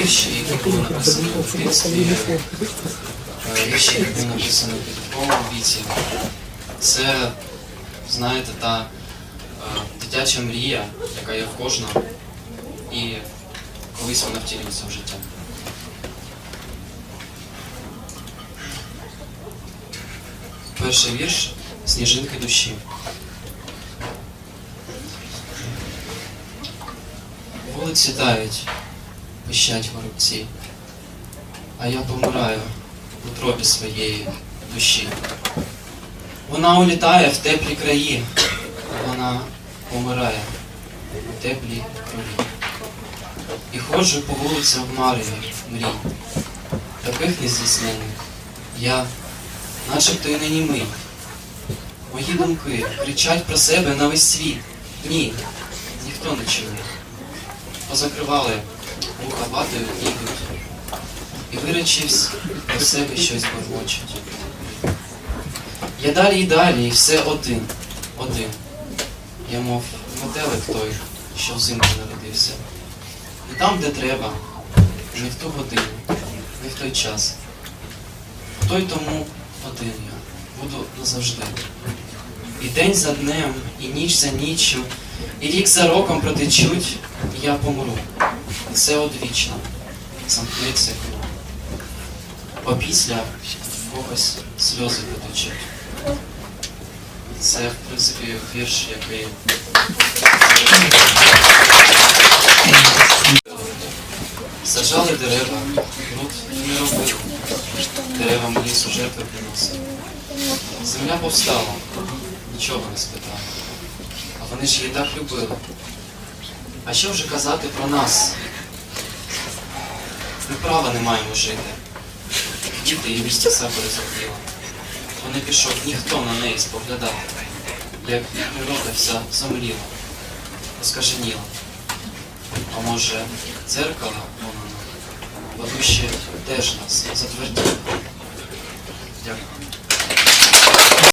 вірші, які були написані в дитинстві, вірші, які були написані в підлітковому віці. Це, знаєте, та е, дитяча мрія, яка є в кожного, і колись вона втілюється в життя. Перший вірш Сніжинки душі. Вулиці тають, пищать горобці, а я помираю у тробі своєї душі. Вона улітає в теплі краї, вона помирає у теплій крові. І ходжу по вулицям в мареві мрій, таких нездійснених. Я, начебто і не німий. Мої думки кричать про себе на весь світ. Ні, ніхто не чує. Позакривали вуха ватою ідуть. І виречивсь до себе щось бурмочуть. Я далі і далі, і все один, один. Я мов метелик той, що взимку народився. Не там, де треба, не в ту годину, не в той час. Той тому один я буду назавжди. І день за днем, і ніч за ніччю, і рік за роком протечуть, і я помру. Це одвічно замкнеться круг. Опісля в когось сльози потечуть. Це, в принципі, вірш, який Саджали дерева, труд не робили. Деревам лісу жертви приносили. Земля повстала, нічого не спитала. А вони ж її так любили. А що вже казати про нас? Ми права не маємо жити. Діти і місті себе розробила. То не пішов ніхто на неї споглядати, як природа вся замріла, оскаженіла. А може, дзеркало воно, бо теж нас затверділо.